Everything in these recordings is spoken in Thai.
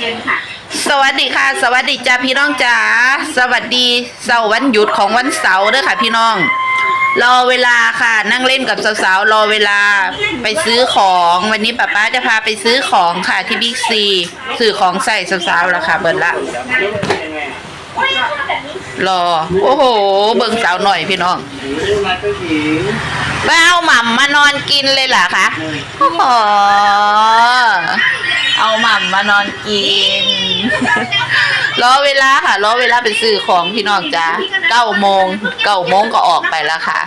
เย็นค่ะ สวัสดีค่ะ สวัสดีจ้าพี่น้องจ๋าสวัสดีเสาร์วันหยุดของวันเสาร์เด้อค่ะ พี่น้อง รอเวลาค่ะ นั่งเล่นกับสาวๆรอเวลาไปซื้อของวันนี้ป้าป้าจะพาไปซื้อของค่ะที่บิ๊กซีซื้อของใส่สาวๆแล้วค่ะเบิดละ รอ โอ้โห เบิ่งสาวหน่อยพี่น้องมาเจ้าหญิง ไม่เอาหม่ำมานอนกินเลยเหรอคะโอ้โหเอาหม่ำมานอนกิน รอเวลาค่ะ รอเวลาไปซื้อของพี่น้องจ้าเก้าโมงเก้าโมงก็ออกไปแล้วค่ะ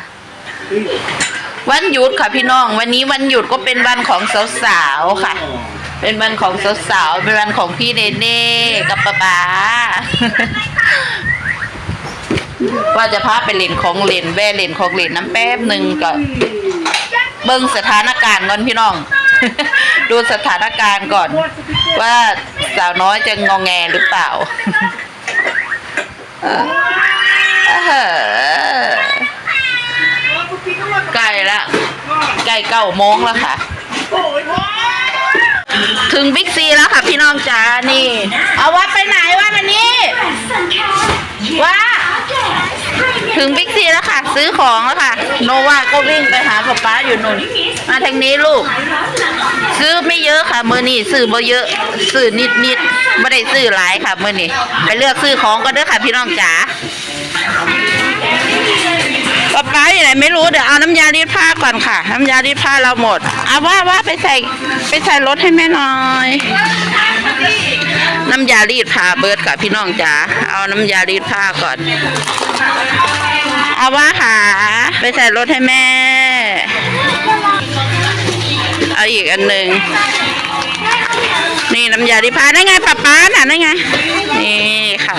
วันหยุดค่ะพี่น้อง วันนี้วันหยุดก็เป็นวันของสาวๆค่ะ เป็นวันของสาวๆเป็นวันของพี่เนเน่กับป๊าป๊า ว่าจะพาไปเล่นของเล่นแว่เล่นของเล่นน้ำแป๊บหนึ่งก็เบิ่งสถานการณ์ก่อนพี่น้อง ดูสถานการณ์ก่อน ว่าสาวน้อยจะงองแงหรือเปล่าเออเออใกล้ละใกล้เก้าโมงแล้วค่ะถึงบิ๊กซีแล้วค่ะพี่น้องจ๋านี่ เอาว่าไปไหนว่าวันนี้ว่า ถึงบิ๊กซีแล้วค่ะ ซื้อของแล้วค่ะ โนวาก็วิ่งไปหาป๊าป๊าอยู่นุ่น มาทางนี้ลูก ซื้อไม่เยอะค่ะ มือนี่ซื้อบ่เยอะ ซื้อนิดนิดๆไม่ได้ซื้อหลายค่ะ มือนี่ไปเลือกซื้อของก็เด้อค่ะ พี่น้องจ๋าป๊าป๊าอยู่ไหนไม่รู้เดี๋ยวเอาน้ำยารีดผ้าก่อนค่ะ น้ำยารีดผ้าเราหมดเอาว่าว่าไปใส่ไปใส่รถให้แม่หน่อย น้ำยารีดผ้าเบิดกับพี่น้องจ๋าเอาน้ำยารีดผ้าก่อนเอาว่าหาไปใส่รถให้แม่ เอาอีกอันหนึ่งนี่น้ำยารีดผ้าได้ไงป้าป้าน่ะได้ไงนี่ค่ะ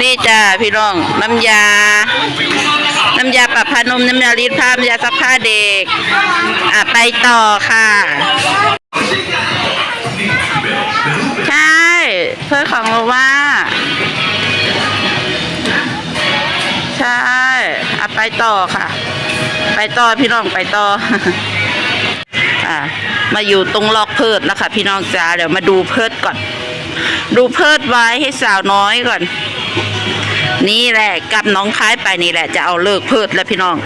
นี่จ้าพี่น้องน้ำยาน้ำยาปรับผ้านมน้ำยารีดผ้าน้ำยาซักผ้าเด็ก อะไปต่อค่ะ เพื่อนของเราว่าใช่อะไปต่อค่ะ ไปต่อพี่น้องไปต่ออ่ามาอยู่ตรงล็อกเพิดแล้วค่ะพี่น้องจ้าเดี๋ยวมาดูเพิดก่อน ดูเพิดไว้ให้สาวน้อยก่อน นี่แหละกับน้องคล้ายไปนี่แหละจะเอาเลิกเพิดแล้วพี่น้อง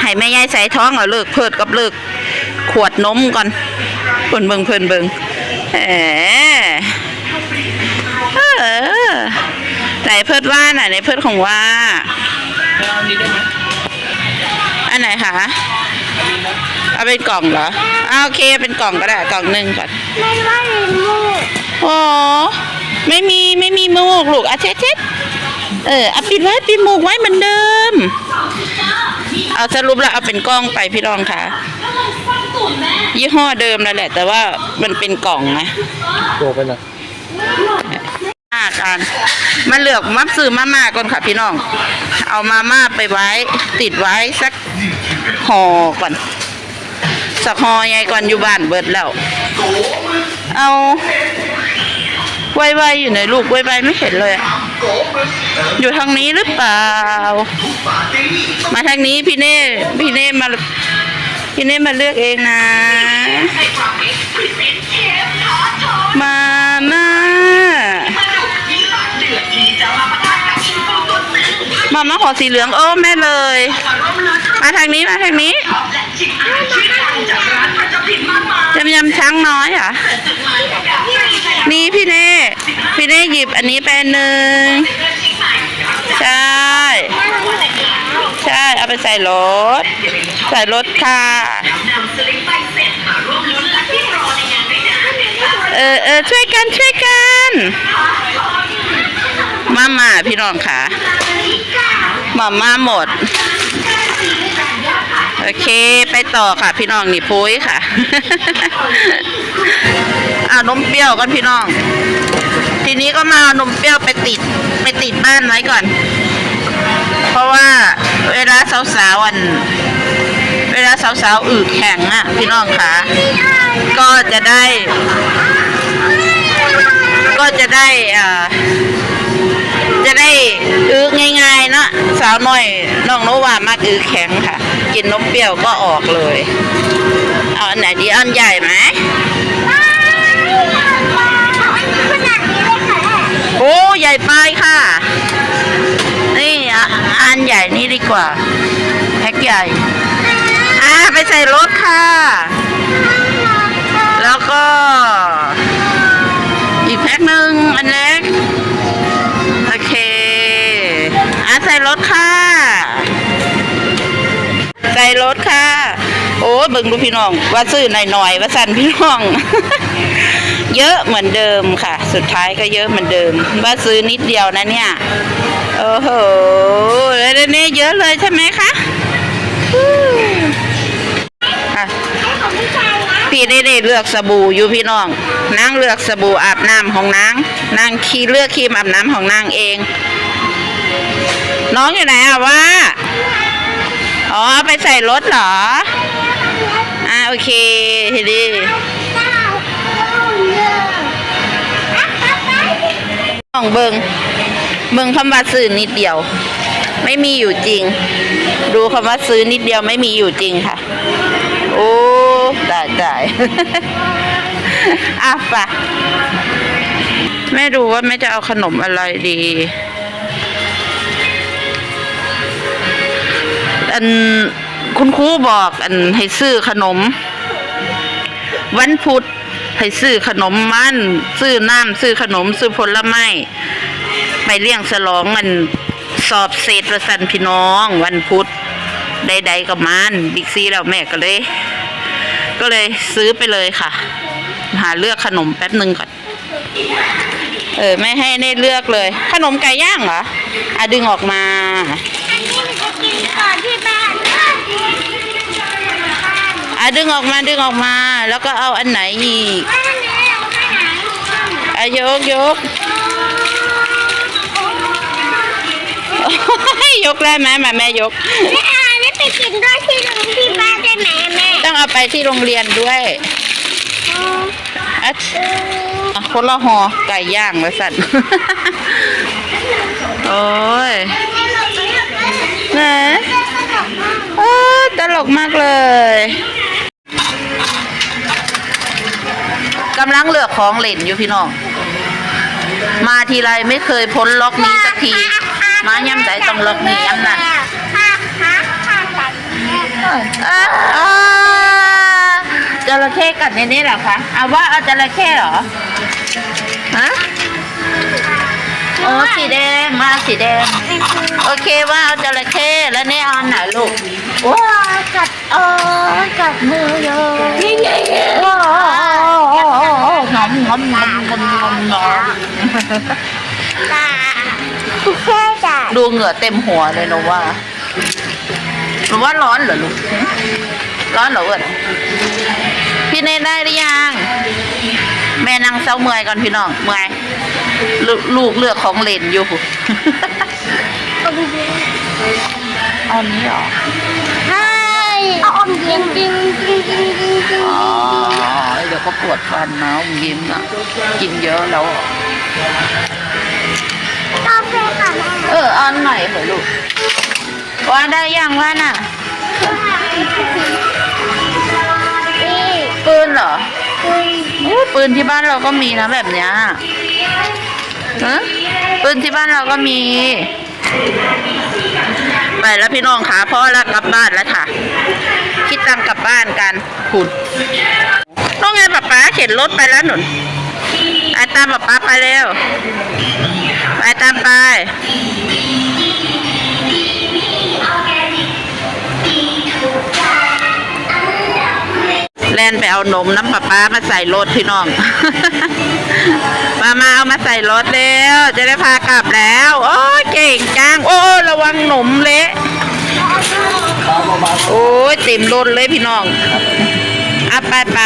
ให้แม่ยายใส่ท้องเอาเลิกเพิดกับเลิกขวดนมก่อนเพิ่นเบิงเพิ่นเบิงแหม ไหนเพิดว่าไหนในเพิดของว่าอันไหนคะเอาเป็นกล่องเหรออ่าโอเคเป็นกล่องก็ได้กล่องหนึ่งก่อนไม่ว่ามีลูกโอ้ไม่มีไม่มีมูกลูกอะเช็ดเช็ดเออเอาปิดไว้ปิดมูกไว้เหมือนเดิม เอาสรุปแล้วเอาเป็นกล้องไปพี่รองค่ะยี่ห้อเดิมนั่นแหละ แต่ว่ามันเป็นกล่องนะโตไปนะ มากันมาเลือกมับซื้อมาม่าก่อนค่ะพี่น้อง เอามาม่าไปไว้ ติดไว้สักห่อก่อนสักห่อใหญ่ก่อนอยู่บ้านเบิดแล้ว เอาไวๆอยู่ไหนลูกไวๆไม่เห็นเลยอยู่ทางนี้หรือเปล่า มาทางนี้พี่เน่พี่เน่มาพี่เน่มาเลือกเองนะ มา มามาขอสีเหลืองโอ้แม่เลย มาทางนี้มาทางนี้ยำยำช้างน้อยอะ นี่พี่เน่พี่เน่หยิบอันนี้ไปอันหนึ่งใช่ ใช่ เอาไปใส่รถ ใส่รถค่ะเออเออช่วยกันช่วยกัน มาม่าพี่น้องค่ะมาม่าหมด โอเคไปต่อค่ะ พี่น้องนี่พุ้ยค่ะเอานมเปรี้ยวกันพี่น้อง ทีนี้ก็มาเอานมเปรี้ยวไปติดไปติดบ้านไว้ก่อน เพราะว่าเวลาสาวๆอัน เวลาสาวๆอึแข็งอะพี่น้องค่ะก็จะได้ ก็จะได้อ่า สาวน้อยน้องโนวามากอือแข็งค่ะ กินนมเปรี้ยวก็ออกเลย เอาอันไหนดีอันใหญ่ไหมโอ้ใหญ่ไปค่ะ นี่อันใหญ่นี่ดีกว่า แพ็คใหญ่ อ่าไปใส่รถค่ะ แล้วก็ ใส่รถค่ะ ใส่รถค่ะ โอ้ยเบิ่งดูพี่น้อง ว่าซื้อหน่อยๆว่าสั่นพี่น้อง เยอะเหมือนเดิมค่ะ สุดท้ายก็เยอะเหมือนเดิม ว่าซื้อนิดเดียวนะเนี่ย โอ้โหแล้วนี่เยอะเลยใช่ไหมคะะของผู้ชายนะพี่ได้ได้เลือกสบู่อยู่พี่น้องนางเลือกสบู่อาบน้ำของนางนางคีเลือกครีมอาบน้ำของนางเอง น้องอยู่ไหนอะว่า อ๋อไปใส่รถเหรอ อ่าโอเคเฮดีเก้าเก้าเยอะอะไปไปน้องเบิงเบิงคำว่าซื้อนิดเดียว ไม่มีอยู่จริง ดูคำว่าซื้อนิดเดียวไม่มีอยู่จริงค่ะ โอ้ตายตายอะปะไม่รู้ว่าแม่จะเอาขนมอะไรดี อันคุณครูบอกอันให้ซื้อขนม วันพุธให้ซื้อขนมมันซื้อน้ำซื้อขนมซื้อผลไม้ไปเลี้ยงฉลองอันสอบเศษประสันพี่น้อง วันพุธใดๆกับมันบิ๊กซีแล้วแม่ก็เลย ก็เลยซื้อไปเลยค่ะ หาเลือกขนมแป๊บหนึ่งก่อนเออไม่ให้ได้เลือกเลย ขนมไก่ย่างเหรออะดึงออกมา กินก่อนที่บ้านอะดึงออกมาดึงออกมา แล้วก็เอาอันไหนอีกบ้านนี้เอาไปไหนอะยกยกยกได้ไหมมาแม่ยกแม่เอาอันนี้ไปกินด้วยที่โรงที่บ้านได้ไหมแม่ต้องเอาไปที่โรงเรียนด้วยอะอะคนละหอไก่ย่างแล้วสัตว์โอ้ย นะโอ้ตลกมากเลยกำลังเลือกของเล่นอยู่พี่น้อง มาทีไรไม่เคยพ้นล็อกนี้สักที มาย่ำใจต้องล็อกนี้ย่ำนั่นค่ะค่ะค่ะค่ะอ่าอ่าจระเข้กัดในนี้เหรอคะเอาว่าเอาจระเข้เหรอฮะ โอ้สีแดงมาสีแดง โอเคว่าเอาจระเข้แล้วนี่เอาอันไหนลูกว้ากัดเออกัดมือเลยว้าหอมหอมหอมหอมหอมหอมตาแค่จ้ะดูเหงื่อเต็มหัวเลยหนูว่าหนูว่าร้อนเหรอลูกร้อนเหรอเวิร์ดพี่เนทได้หรือยัง แม่นั่งเศร้าเมื่อยก่อนพี่น้องเมื่อย ลูกลูกเลือกของเล่นอยู่เอาอันนี้เหรอใช่เอาอมยิ้มยิ้มยิ้มยิ้มยิ้มยิ้มอ๋อเดี๋ยวก็ปวดฟันนะอมยิ้มอะ กินเยอะแล้วอะกาแฟค่ะเออเอาอันไหนเหรอลูกว่าได้ยังว่าน่ะนี่ปืนเหรออู้ปืนที่บ้านเราก็มีนะแบบเนี้ย ฮะปืนที่บ้านเราก็มี ไปแล้วพี่น้องค่ะพ่อแล้วกลับบ้านแล้วค่ะ คิดตังกลับบ้านกันคุณน้องไงป๊าป๊าเข็นรถไปแล้วหนุนไปตามป๊าป๊าไปเร็วไปตามไป ล่นไปเอานมน้ำปลาปลามาใส่รถพี่น้อง มามาเอามาใส่รถแล้ว จะได้พากลับแล้ว โอ้ยเก่งจัง โอ้ระวังหนมเละโอ้ยเต็มรถเลยพี่น้องอะไปไป